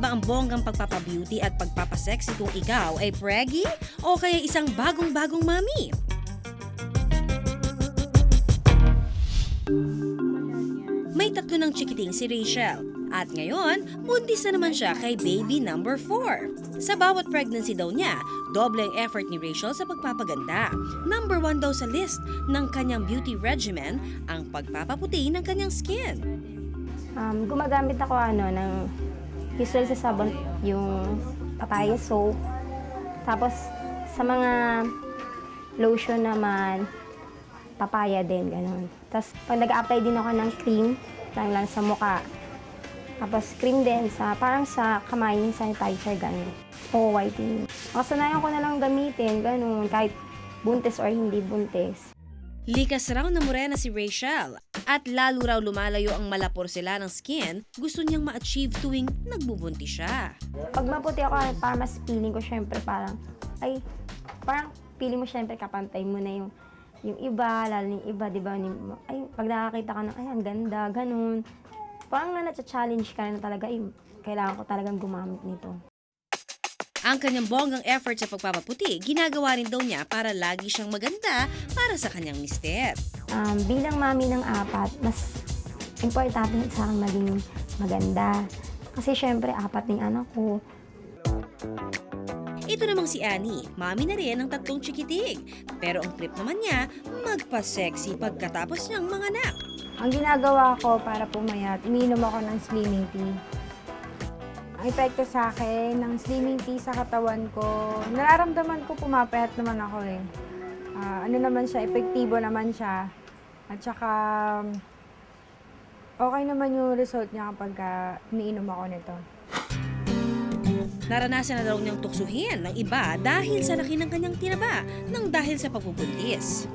ba ang bonggang pagpapabeauty at pagpapasexy kung ikaw ay preggy o kaya isang bagong-bagong mami? May tatlo ng chikiting si Rachel. At ngayon, buntis na naman siya kay baby number 4. Sa bawat pregnancy daw niya, doble ang effort ni Rachel sa pagpapaganda. Number 1 daw sa list ng kanyang beauty regimen ang pagpapaputi ng kanyang skin. Um, gumagamit ako ano ng usual sa sabon yung papaya soap. Tapos sa mga lotion naman, papaya din, ganun. Tapos pag nag-apply din ako ng cream, lang lang sa mukha. Tapos cream din sa, parang sa kamay, yung sanitizer, ganun. O whitening. Kasanayan ko na lang gamitin, ganun, kahit buntis or hindi buntis. Likas raw na morena si Rachel at lalo raw lumalayo ang malapor sila ng skin gusto niyang ma-achieve tuwing nagbubunti siya. Pag maputi ako, para mas feeling ko syempre parang, ay, parang feeling mo syempre kapantay mo na yung yung iba, lalo yung iba, di ba? Ay, pag nakakita ka ng, ay, ang ganda, ganun. Parang na na-challenge ka na talaga, ay, kailangan ko talagang gumamit nito. Ang kanyang bonggang effort sa pagpapaputi, ginagawa rin daw niya para lagi siyang maganda para sa kanyang mister. Um, bilang mami ng apat, mas importante sa akin maging maganda. Kasi syempre, apat ng anak ko. Ito namang si Annie, mami na rin ng tatlong chikitig. Pero ang trip naman niya, magpa-sexy pagkatapos niyang manganak. Ang ginagawa ko para pumayat, umiinom ako ng slimming tea. Ang epekto sa akin ng slimming tea sa katawan ko, nararamdaman ko pumapayat naman ako eh. Ah, ano naman siya, epektibo naman siya. At saka, okay naman yung result niya kapag ah, umiinom ako nito. Naranasan na daw niyang tuksuhin ng iba dahil sa laki ng kanyang tinaba nang dahil sa pagbubuntis.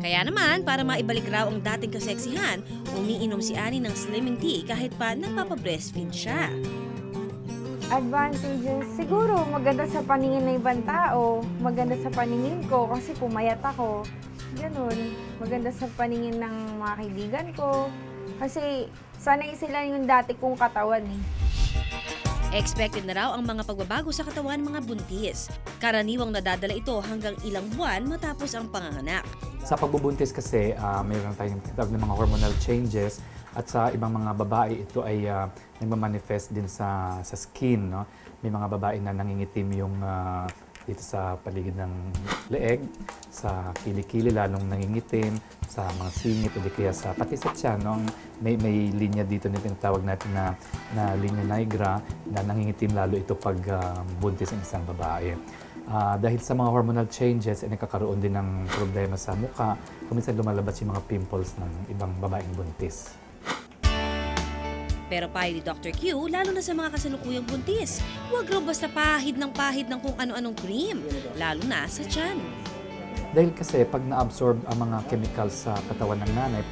Kaya naman, para maibalik raw ang dating kaseksihan, umiinom si Annie ng slimming tea kahit pa nagpapa-breastfeed siya. Advantages, siguro maganda sa paningin ng ibang tao, maganda sa paningin ko kasi pumayat ako. Ganun, maganda sa paningin ng mga kaibigan ko. Kasi sanay sila yung dati kong katawan eh. Expected na raw ang mga pagbabago sa katawan mga buntis. Karaniwang nadadala ito hanggang ilang buwan matapos ang panganganak. Sa pagbubuntis kasi, ah, mayroon tayong tinatawag na mga hormonal changes at sa ibang mga babae ito ay uh, nagmamanifest din sa sa skin. No? May mga babae na nangingitim yung ah, dito sa paligid ng leeg, sa kilikili lalong nangingitim, sa mga singit o di kaya sa pati sa tiyan. No? May, may linya dito na tinatawag natin na, na linya nigra na nangingitim lalo ito pag ah, buntis ng isang babae. Ah, dahil sa mga hormonal changes, ay nagkakaroon din ng problema sa mukha. Kuminsan lumalabas yung mga pimples ng ibang babaeng buntis. Pero payo ni Dr. Q, lalo na sa mga kasalukuyang buntis, huwag raw basta pahid ng pahid ng kung ano-anong cream, lalo na sa tiyan. Dahil kasi pag na-absorb ang mga chemicals sa katawan ng nanay,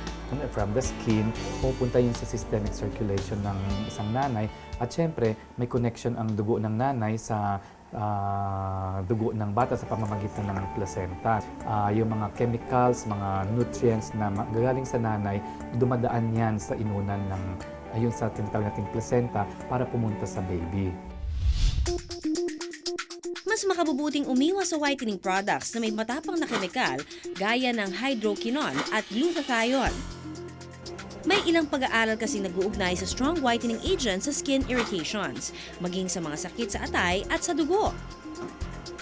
from the skin, pupunta yun sa systemic circulation ng isang nanay. At syempre, may connection ang dugo ng nanay sa ah, dugo ng bata sa pamamagitan ng placenta. Ah, yung mga chemicals, mga nutrients na gagaling sa nanay, dumadaan yan sa inunan ng ayun sa tinatawag nating placenta para pumunta sa baby. Mas makabubuting umiwas sa whitening products na may matapang na kemikal gaya ng hydroquinone at glutathione. May ilang pag-aaral kasi nag-uugnay sa strong whitening agent sa skin irritations, maging sa mga sakit sa atay at sa dugo.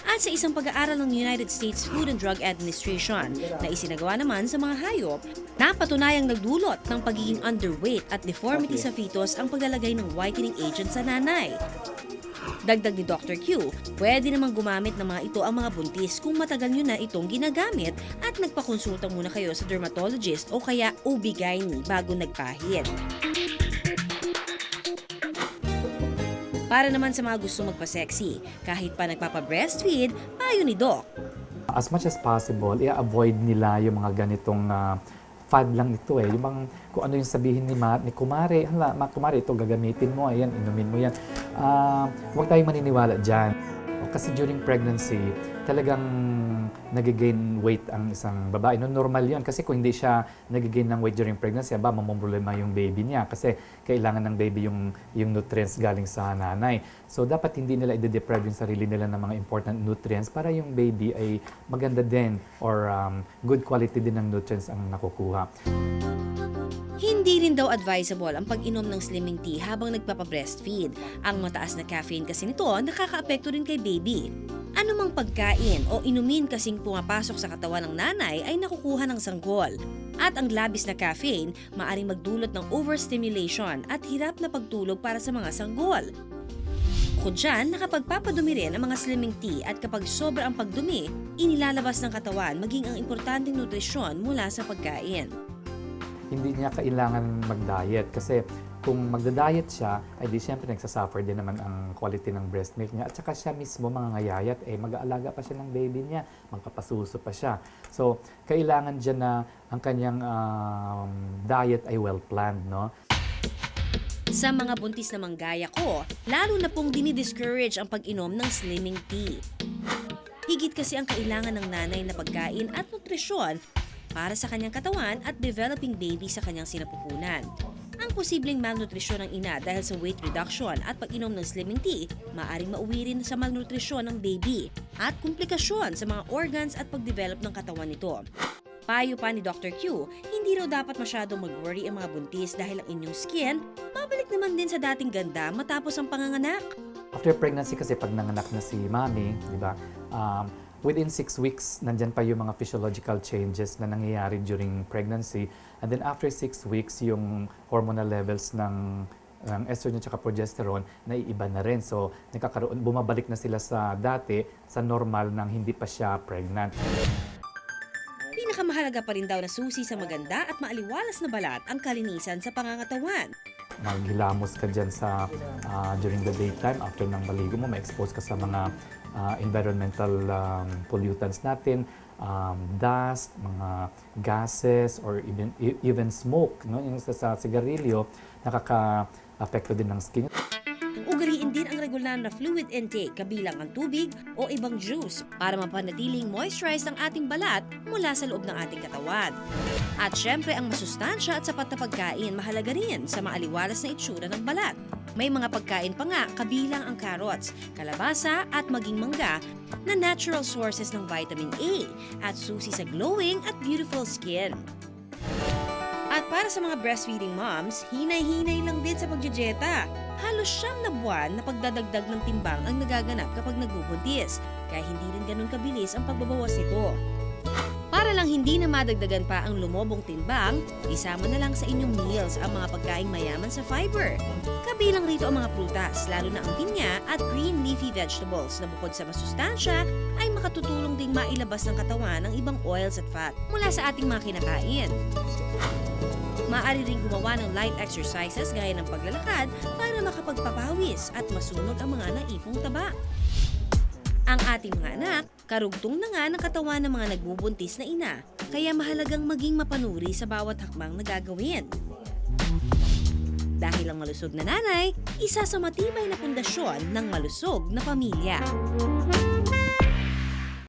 At sa isang pag-aaral ng United States Food and Drug Administration na isinagawa naman sa mga hayop, napatunayang nagdulot ng pagiging underweight at deformity sa fetus ang paglalagay ng whitening agent sa nanay. Dagdag ni Dr. Q, pwede namang gumamit ng mga ito ang mga buntis kung matagal nyo na itong ginagamit at nagpakonsulta muna kayo sa dermatologist o kaya OB-GYN bago nagpahid. Para naman sa mga gusto magpa-sexy, kahit pa nagpapa-breastfeed, payo ni Doc. as much as possible, i-avoid nila yung mga ganitong ah, fad lang ito eh. Yung bang, kung ano yung sabihin ni, Ma, ni Kumare, hala, ma, Kumare, ito gagamitin mo, ayan, inumin mo yan. Ah, huwag tayong maniniwala dyan. Kasi during pregnancy, talagang nag-gain weight ang isang babae. No, normal yun. Kasi kung hindi siya nag-gain ng weight during pregnancy, ba, mamumroblema yung baby niya. Kasi kailangan ng baby yung, yung nutrients galing sa nanay. So, dapat hindi nila i-deprive yung sarili nila ng mga important nutrients para yung baby ay maganda din or um, good quality din ng nutrients ang nakukuha. Hindi rin daw advisable ang pag-inom ng slimming tea habang nagpapa-breastfeed. Ang mataas na caffeine kasi nito nakakaapekto rin kay baby. Anumang pagkain o inumin kasing pumapasok sa katawan ng nanay ay nakukuha ng sanggol. At ang labis na caffeine maaring magdulot ng overstimulation at hirap na pagtulog para sa mga sanggol. Bukod dyan, nakapagpapadumi rin ang mga slimming tea at kapag sobra ang pagdumi, inilalabas ng katawan maging ang importanteng nutrisyon mula sa pagkain. Hindi niya kailangan mag-diet kasi kung magda-diet siya, ay di siyempre nagsasuffer din naman ang quality ng breast milk niya. At saka siya mismo, mga ngayayat, eh, mag-aalaga pa siya ng baby niya, magkapasuso pa siya. So, kailangan dyan na ang kanyang um, diet ay well-planned, no? Sa mga buntis na manggaya ko, lalo na pong dinidiscourage ang pag-inom ng slimming tea. Higit kasi ang kailangan ng nanay na pagkain at nutrisyon para sa kanyang katawan at developing baby sa kanyang sinapupunan. Ang posibleng malnutrisyon ng ina dahil sa weight reduction at pag-inom ng slimming tea, maaring mauwi rin sa malnutrisyon ng baby at komplikasyon sa mga organs at pagdevelop ng katawan nito. Payo pa ni Dr. Q, hindi raw dapat masyadong mag-worry ang mga buntis dahil ang inyong skin, babalik naman din sa dating ganda matapos ang panganganak. After pregnancy kasi pag nanganak na si mami, di ba, um, within six weeks, nandyan pa yung mga physiological changes na nangyayari during pregnancy. And then after six weeks, yung hormonal levels ng ng estrogen at progesterone naiiba na rin. So, nagkakaroon, bumabalik na sila sa dati, sa normal nang hindi pa siya pregnant. Pinakamahalaga pa rin daw na susi sa maganda at maaliwalas na balat ang kalinisan sa pangangatawan. maghilamos ka dyan sa ah, during the daytime after ng maligo mo, ma-expose ka sa mga ah, environmental um, pollutants natin, um, dust, mga gases, or even, e- even smoke. No? Yung sa, sa sigarilyo, nakaka-apekto din ng skin. Ugaliin din ang regular na fluid intake kabilang ang tubig o ibang juice para mapanatiling moisturize ang ating balat mula sa loob ng ating katawan. At syempre ang masustansya at sapat na pagkain mahalaga rin sa maaliwalas na itsura ng balat. May mga pagkain pa nga kabilang ang carrots, kalabasa at maging mangga na natural sources ng vitamin A at susi sa glowing at beautiful skin. At para sa mga breastfeeding moms, hinay-hinay lang din sa pagjejeta. Halos siyam na buwan na pagdadagdag ng timbang ang nagaganap kapag nagbubuntis, kaya hindi rin ganun kabilis ang pagbabawas nito. Para lang hindi na madagdagan pa ang lumobong timbang, isama na lang sa inyong meals ang mga pagkaing mayaman sa fiber. Kabilang rito ang mga prutas, lalo na ang pinya at green leafy vegetables na bukod sa masustansya ay makatutulong ding mailabas ng katawan ang ibang oils at fat mula sa ating mga kinakain. Maaari rin gumawa ng light exercises gaya ng paglalakad para makapagpapawis at masunog ang mga naipong taba. Ang ating mga anak, karugtong na nga ng katawan ng mga nagbubuntis na ina, kaya mahalagang maging mapanuri sa bawat hakbang na gagawin. Dahil ang malusog na nanay, isa sa matibay na pundasyon ng malusog na pamilya.